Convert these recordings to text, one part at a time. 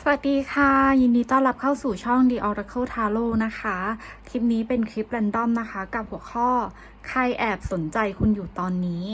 สวัสดีค่ะ ยินดีต้อนรับเข้าสู่ช่อง The Oracle Tarot นะคะ คลิปนี้เป็นคลิปแรนดอมนะคะ กับหัวข้อ ใครแอบสนใจคุณอยู่ตอนนี้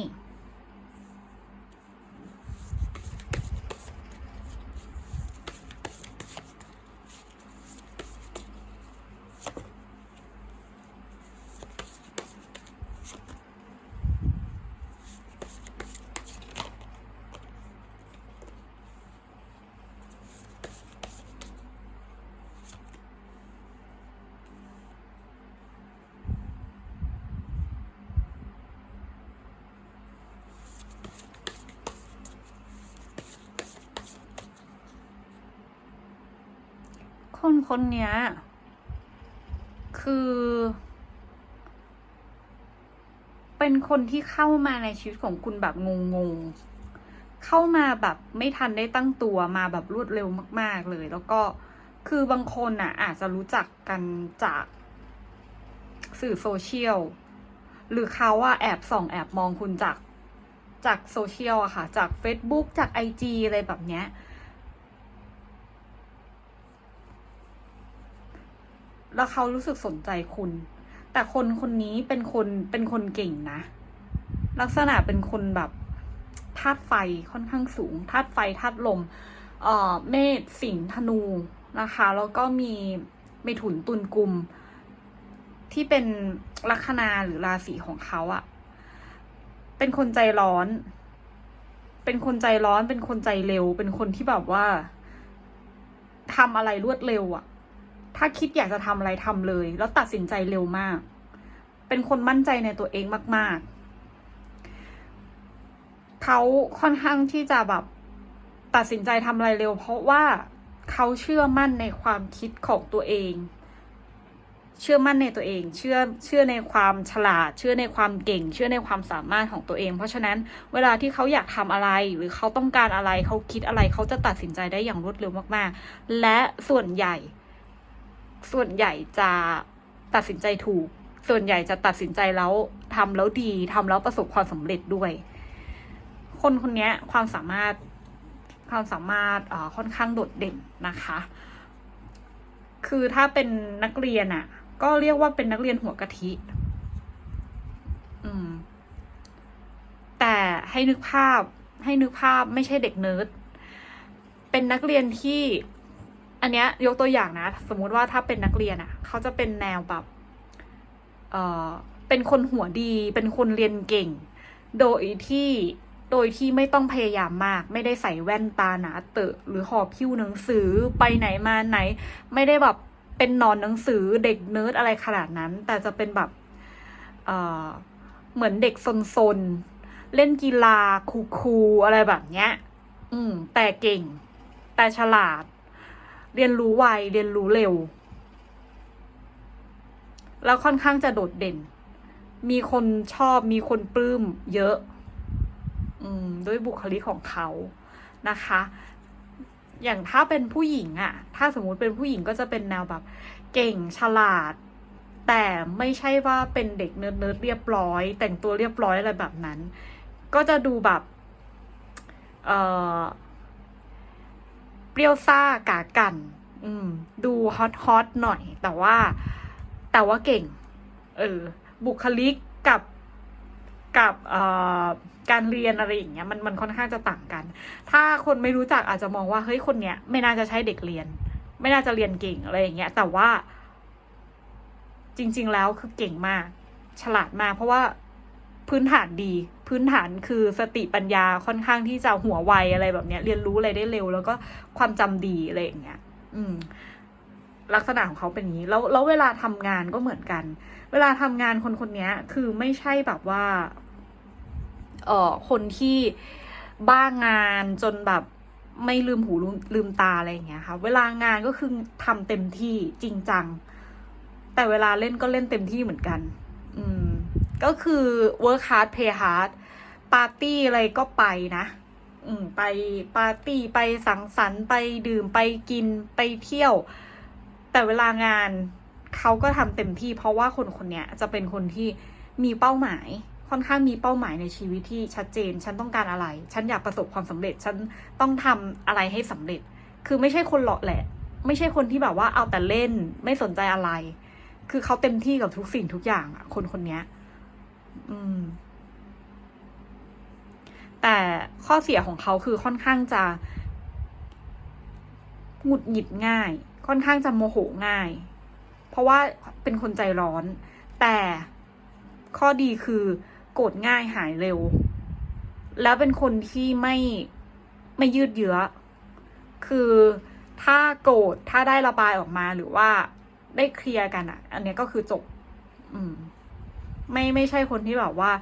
คนคนเนี้ย คือ เป็นคนที่เข้ามาในชีวิตของคุณแบบงงๆ เข้ามาแบบไม่ทันได้ตั้งตัวมาแบบรวดเร็วมาก ๆเลย แล้วก็คือบางคนอะ อาจจะรู้จักกันจากสื่อโซเชียลหรือเขาว่าแอบส่องแอบมองคุณจากจากโซเชียลอะค่ะ จาก Facebook จาก IG อะไรแบบเนี้ย แล้วเขารู้สึกสนใจคุณ แต่คนคนนี้เป็นคนเป็นคนเก่งนะ ลักษณะเป็นคนแบบธาตุไฟค่อนข้างสูงธาตุไฟธาตุลม เอ่อ เมษสิงห์ธนูนะคะ แล้วก็มีเมถุนตุลกุม ที่เป็นลัคนาหรือราศีของเขาอะเป็นคนใจร้อน เป็นคนใจร้อน เป็นคนใจเร็ว เป็นคนที่แบบว่าทำอะไรรวดเร็วอะ ถ้าคิดอยากจะทำอะไรทำเลย แล้วตัดสินใจเร็วมาก เป็นคนมั่นใจในตัวเองมาก ๆ เขาค่อนข้างที่จะแบบตัดสินใจทำอะไรเร็ว เพราะว่าเขาเชื่อมั่นในความคิดของตัวเอง เชื่อมั่นในตัวเอง เชื่อ เชื่อในความฉลาด เชื่อในความเก่ง เชื่อในความสามารถของตัวเอง เพราะฉะนั้นเวลาที่เขาอยากทำอะไร หรือเขาต้องการอะไร เขาคิดอะไร เขาจะตัดสินใจได้อย่างรวดเร็วมาก ๆ และส่วนใหญ่ ส่วนใหญ่จะตัดสินใจถูก ส่วนใหญ่จะตัดสินใจแล้วทำแล้วดีทำแล้วประสบความสำเร็จด้วย คนคนนี้ความสามารถความสามารถอ่าค่อนข้างโดดเด่นนะคะ คือถ้าเป็นนักเรียนอะ ก็เรียกว่าเป็นนักเรียนหัวกะทิ อืม แต่ให้นึกภาพให้นึกภาพไม่ใช่เด็กเนิร์ด เป็นนักเรียนที่ อันเนี้ยยกตัวอย่างนะ สมมุติว่าถ้าเป็นนักเรียนอะ่ะ เขาจะเป็นแนวแบบเออเป็นคนหัวดี เป็นคนเรียนเก่ง โดยที่โดยที่ไม่ต้องพยายามมาก ไม่ได้ใส่แว่นตาหนาเตอะหรือหอบพิ้วหนังสือไปไหนมาไหน ไม่ได้แบบเป็นนอนหนังสือเด็กเนิร์ดอะไรขนาดนั้น แต่จะเป็นแบบเออเหมือนเด็กซนๆ เล่นกีฬาคูลๆอะไรแบบเนี้ย อืม แต่เก่ง แต่ฉลาด เรียนรู้ไวเรียนรู้เร็ว แล้วค่อนข้างจะโดดเด่น มีคนชอบมีคนปลื้มเยอะ อืมด้วยบุคลิกของเขานะคะ อย่างถ้าเป็นผู้หญิงอะถ้าสมมุติเป็นผู้หญิงก็จะเป็นแนวแบบ เก่งฉลาด แต่ไม่ใช่ว่าเป็นเด็กเนิร์ดๆเรียบร้อย แต่งตัวเรียบร้อยอะไรแบบนั้น ก็จะดูแบบ เอ่อ เปรี้ยวซ่ากากัน อืม ดูฮอตฮอตหน่อย แต่ว่า แต่ว่าเก่ง เออ บุคลิกกับกับเอ่อการเรียนอะไรอย่างเงี้ยมันมันค่อนข้างจะต่างกัน ถ้าคนไม่รู้จักอาจจะมองว่าเฮ้ยคนเนี้ยไม่น่าจะใช่เด็กเรียน ไม่น่าจะเรียนเก่งอะไรอย่างเงี้ย แต่ว่า จริง ๆ แล้วคือเก่งมาก ฉลาดมากเพราะว่า พื้นฐานดี พื้นฐานคือสติปัญญาค่อนข้างที่จะหัวไวอะไรแบบเนี้ย เรียนรู้อะไรได้เร็ว แล้วก็ความจำดีอะไรอย่างเงี้ย อืม ลักษณะของเขาเป็นอย่างนี้ แล้วแล้วเวลาทำงานก็เหมือนกัน เวลาทำงานคนคนนี้คือไม่ใช่แบบว่า เอ่อคนที่บ้างานจนแบบไม่ลืมหูลืมลืมตาอะไรอย่างเงี้ยค่ะ เวลางานก็คือทำเต็มที่จริงจัง แต่เวลาเล่นก็เล่นเต็มที่เหมือนกัน อืม ก็คือ work hard play hard ปาร์ตี้อะไรก็ไปนะ อืม ไปปาร์ตี้ไปสังสรรค์ไปดื่มไปกินไปเที่ยว แต่เวลางานเขาก็ทำเต็มที่ เพราะว่าคนคนนี้จะเป็นคนที่มีเป้าหมายค่อนข้างมีเป้าหมายในชีวิตที่ชัดเจน ฉันต้องการอะไร ฉันอยากประสบความสำเร็จ ฉันต้องทำอะไรให้สำเร็จ คือไม่ใช่คนหล่อแหละ ไม่ใช่คนที่แบบว่าเอาแต่เล่น ไม่สนใจอะไร คือเขาเต็มที่กับทุกสิ่งทุกอย่างอะคนคนนี้ อืม แต่ข้อเสียของเขาคือค่อนข้างจะหงุดหงิดง่าย ค่อนข้างจะโมโหง่าย เพราะว่าเป็นคนใจร้อน แต่ข้อดีคือโกรธง่ายหายเร็ว แล้วเป็นคนที่ไม่ไม่ยืดเยื้อ คือถ้าโกรธถ้าได้ระบายออกมาหรือว่าได้เคลียร์กันอะ อันนี้ก็คือจบ อืม ไม่ไม่ใช่คนที่แบบว่า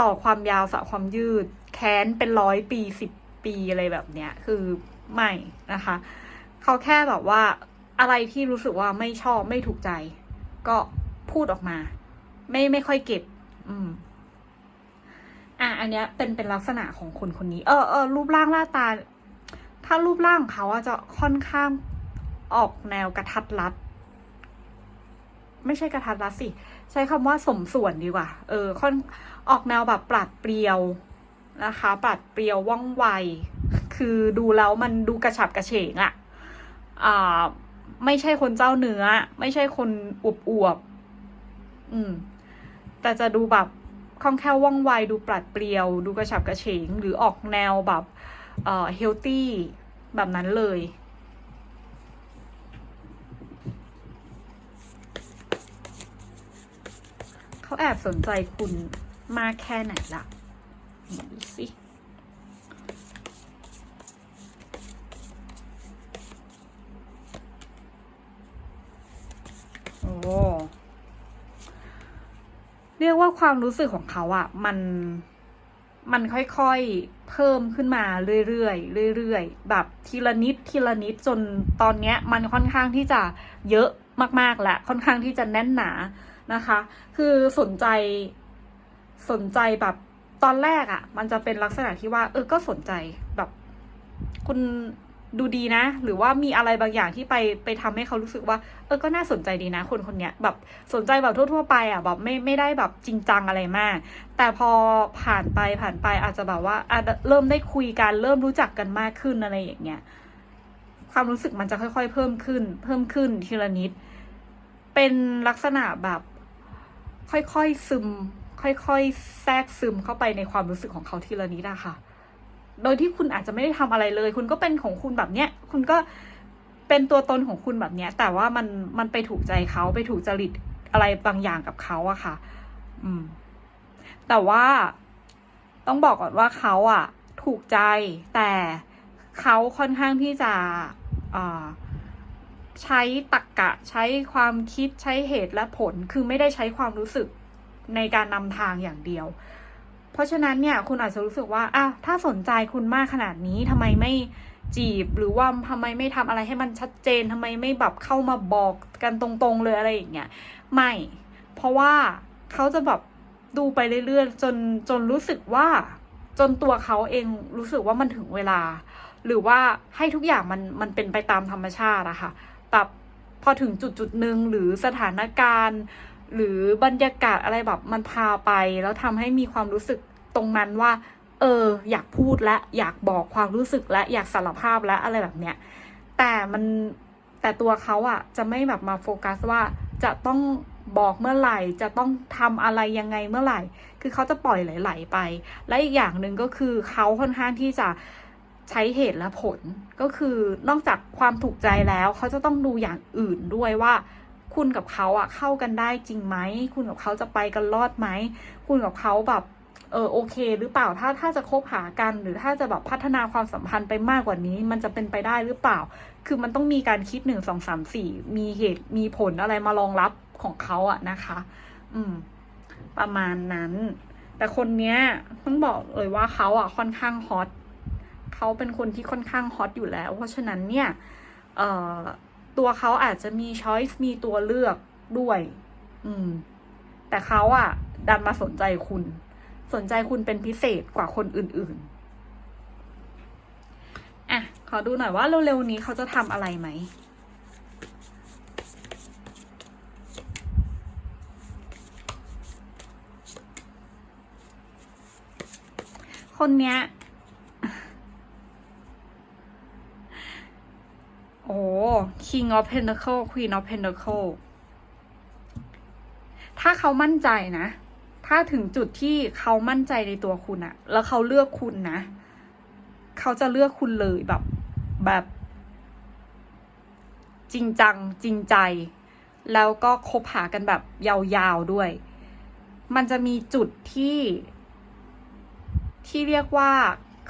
ต่อความยาวสะความยืด แค้นเป็นร้อยปีสิบปีอะไรแบบเนี้ย คือไม่นะคะ เขาแค่แบบว่าอะไรที่รู้สึกว่าไม่ชอบไม่ถูกใจ ก็พูดออกมา ไม่ไม่ค่อยเก็บ อืม อะ อันเนี้ยเป็นเป็นลักษณะของคนคนนี้ เออเออรูปร่างหน้าตา ถ้ารูปร่างของเขาอะจะค่อนข้างออกแนวกระทัดรัด ไม่ใช่กระทัดรัดสิ ใช้คำว่าสมส่วนดีกว่า เออ ค่อนออกแนวแบบปราดเปรียวนะคะ ปราดเปรียวว่องไว คือดูแล้วมันดูกระฉับกระเฉงอะอ่า ไม่ใช่คนเจ้าเนื้อ ไม่ใช่คนอวบอวบอืม แต่จะดูแบบคล่องแคล่วว่องไว ดูปราดเปรียว ดูกระฉับกระเฉง หรือออกแนวแบบ เอ่อ เฮลตี้ แบบนั้นเลย แอบสนใจคุณมากแค่ไหนล่ะดูสิโอ้เรียกว่าความรู้สึกของเขาอะมันมันค่อยๆ เพิ่มขึ้นมาเรื่อยๆ เรื่อยๆ แบบทีละนิดทีละนิดจนตอนเนี้ย มันค่อนข้างที่จะเยอะมากๆและค่อนข้างที่จะแน่นหนา นะคะ คือสนใจสนใจแบบตอนแรกอะ่ะ มันจะเป็นลักษณะที่ว่า เออก็สนใจแบบ คุณดูดีนะ หรือว่ามีอะไรบางอย่างที่ไปไปทำให้เขารู้สึกว่า เออก็น่าสนใจดีนะ คนคนเนี้ยแบบสนใจแบบทั่ว ๆ ไปอะแบบไม่ไม่ได้แบบจริงจังอะไรมาก แต่พอผ่านไปผ่านไปอาจจะแบบว่าอาจเริ่มได้คุยกันเริ่มรู้จักกันมากขึ้นอะไรอย่างเงี้ยความรู้สึกมันจะค่อย ๆ เพิ่มขึ้น เพิ่มขึ้นทีละนิด เป็นลักษณะแบบ ค่อยๆซึม ค่อยๆ แทรกซึมเข้าไปในความรู้สึกของเขาทีละนิดอะค่ะ โดยที่คุณอาจจะไม่ได้ทำอะไรเลย คุณก็เป็นของคุณแบบเนี้ย คุณก็เป็นตัวตนของคุณแบบเนี้ย แต่ว่ามันมันไปถูกใจเขาไปถูกจริตอะไรบางอย่างกับเขาอะค่ะ อืม แต่ว่าต้องบอกก่อนว่าเขาอะถูกใจ แต่เขาค่อนข้างที่จะอ่า ใช้ตรกกะใช้ความคิดใช้เหตุและผล คือไม่ได้ใช้ความรู้สึกในการนำทางอย่างเดียว เพราะฉะนั้นเนี่ยคุณอาจจะรู้สึกว่าอ้าวถ้าสนใจคุณมากขนาดนี้ทำไมไม่จีบหรือว่าทำไมไม่ทำอะไรให้มันชัดเจนทำไมไม่แบบเข้ามาบอกกันตรงๆเลยอะไรอย่างเงี้ยไม่ เพราะว่าเขาจะแบบดูไปเรื่อยๆจนจนรู้สึกว่าจนตัวเขาเองรู้สึกว่ามันถึงเวลา หรือว่าให้ทุกอย่างมันมันเป็นไปตามธรรมชาติอะค่ะ แบบพอถึงจุดจุดหนึ่งหรือสถานการณ์ หรือบรรยากาศอะไรแบบมันพาไป แล้วทำให้มีความรู้สึกตรงนั้นว่า เออ อยากพูดและอยากบอกความรู้สึกและอยากสารภาพและอะไรแบบเนี้ยแต่มันแต่ตัวเขาอะจะไม่แบบมาโฟกัสว่าจะต้องบอกเมื่อไหร่จะต้องทำอะไรยังไงเมื่อไหร่ คือเขาจะปล่อยไหลๆไป และอีกอย่างหนึ่งก็คือเขาค่อนข้างที่จะ ใช้เหตุและผลก็คือนอกจากความถูกใจแล้ว เขาจะต้องดูอย่างอื่นด้วยว่า คุณกับเขาอะเข้ากันได้จริงไหมคุณกับเขาจะไปกันรอดไหมคุณกับเขาแบบเออโอเค หรือเปล่าถ้าถ้าจะคบหากัน หรือถ้าจะแบบพัฒนาความสัมพันธ์ไปมากกว่านี้ มันจะเป็นไปได้หรือเปล่า คือมันต้องมีการคิดหนึ่งสองสามสี่มีเหตุมีผลอะไรมารองรับของเขาอะนะคะ อืม ประมาณนั้น แต่คนเนี้ยต้องบอกเลยว่าเขาอะค่อนข้างฮอต เขาเป็นคนที่ค่อนข้างฮอตอยู่แล้ว เพราะฉะนั้นเนี่ยตัวเขาอาจจะมีช้อยส์มีตัวเลือกด้วย อืม แต่เขาอะดันมาสนใจคุณ สนใจคุณเป็นพิเศษกว่าคนอื่นๆ อะ ขอดูหน่อยว่าเร็วๆนี้เขาจะทำอะไรไหมคนเนี้ย โอ้ King of Pentacle Queen of Pentacle ถ้าเขามั่นใจนะ ถ้าถึงจุดที่เขามั่นใจในตัวคุณอะแล้วเขาเลือกคุณนะ เขาจะเลือกคุณเลยแบบแบบ จริงจังจริงใจ แล้วก็คบหากันแบบยาวๆด้วย มันจะมีจุดที่ที่เรียกว่า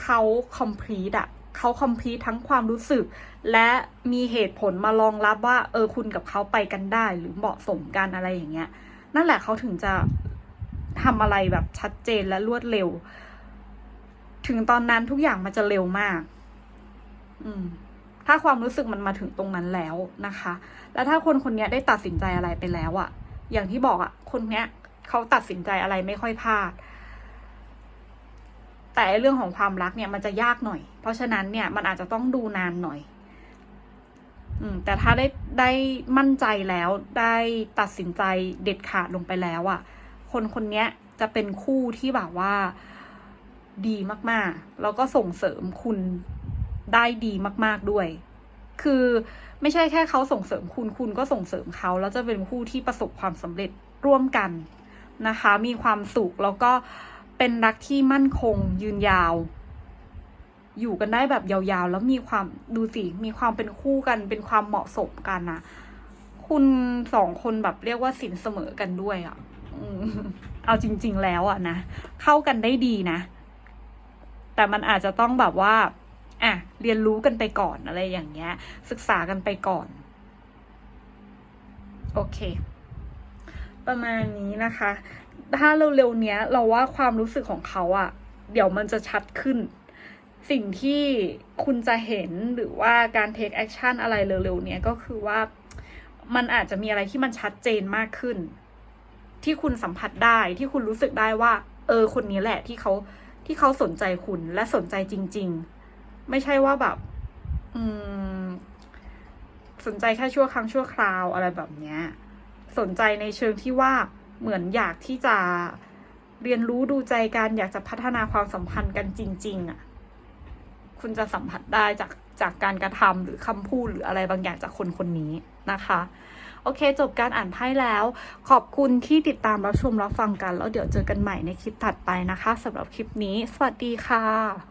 เขา complete อะ เขา complete ทั้งความรู้สึก และมีเหตุผลมารองรับว่า เออคุณกับเขาไปกันได้ หรือเหมาะสมกันอะไรอย่างเงี้ย นั่นแหละเขาถึงจะทำอะไรแบบชัดเจนและรวดเร็ว ถึงตอนนั้นทุกอย่างมันจะเร็วมาก อืม ถ้าความรู้สึกมันมาถึงตรงนั้นแล้วนะคะ แล้วถ้าคนคนนี้ได้ตัดสินใจอะไรไปแล้วอะอย่างที่บอกอะคนเนี้ยเขาตัดสินใจอะไรไม่ค่อยพลาด แต่เรื่องของความรักเนี่ยมันจะยากหน่อย เพราะฉะนั้นเนี่ยมันอาจจะต้องดูนานหน่อย อืม แต่ถ้าได้ได้มั่นใจแล้วได้ตัดสินใจเด็ดขาดลงไปแล้วอะคนคนนี้จะเป็นคู่ที่แบบว่าดีมากๆ แล้วก็ส่งเสริมคุณได้ดีมาก ๆด้วย คือไม่ใช่แค่เขาส่งเสริมคุณ คุณก็ส่งเสริมเขา แล้วจะเป็นคู่ที่ประสบความสำเร็จร่วมกันนะคะ มีความสุขแล้วก็ เป็นรักที่มั่นคงยืนยาว อยู่กันได้แบบยาวๆ แล้วมีความดูสิมีความเป็นคู่กันเป็นความเหมาะสมกันนะคุณสองคนแบบเรียกว่าสินเสมอกันด้วยอะ่ะเอาจริง ๆ แล้วอะนะเข้ากันได้ดีนะ แต่มันอาจจะต้องแบบว่าอะเรียนรู้กันไปก่อนอะไรอย่างเงี้ย ศึกษากันไปก่อน โอเค ประมาณนี้นะคะ ถ้าเร็วๆเนี้ย เราว่าความรู้สึกของเขาอะเดี๋ยวมันจะชัดขึ้น สิ่งที่คุณจะเห็นหรือว่าการ take action อะไรเร็วๆเนี้ยก็คือว่ามันอาจจะมีอะไรที่มันชัดเจนมากขึ้น ที่คุณสัมผัสได้ที่คุณรู้สึกได้ว่า เออ คนนี้แหละที่เขาที่เขาสนใจคุณและสนใจจริง ๆ ไม่ใช่ว่าแบบ อืม สนใจแค่ชั่วครั้งชั่วคราวอะไรแบบเนี้ย สนใจในเชิงที่ว่า เหมือนอยากที่จะเรียนรู้ดูใจกันอยากจะพัฒนาความสัมพันธ์กันจริง ๆอะ คุณจะสัมผัสได้จากจากการกระทำหรือคำพูดหรืออะไรบางอย่างจากคนคนนี้นะคะ โอเค จบการอ่านไพ่แล้ว ขอบคุณที่ติดตามรับชมรับฟังกัน แล้วเดี๋ยวเจอกันใหม่ในคลิปถัดไปนะคะสำหรับคลิปนี้ สวัสดีค่ะ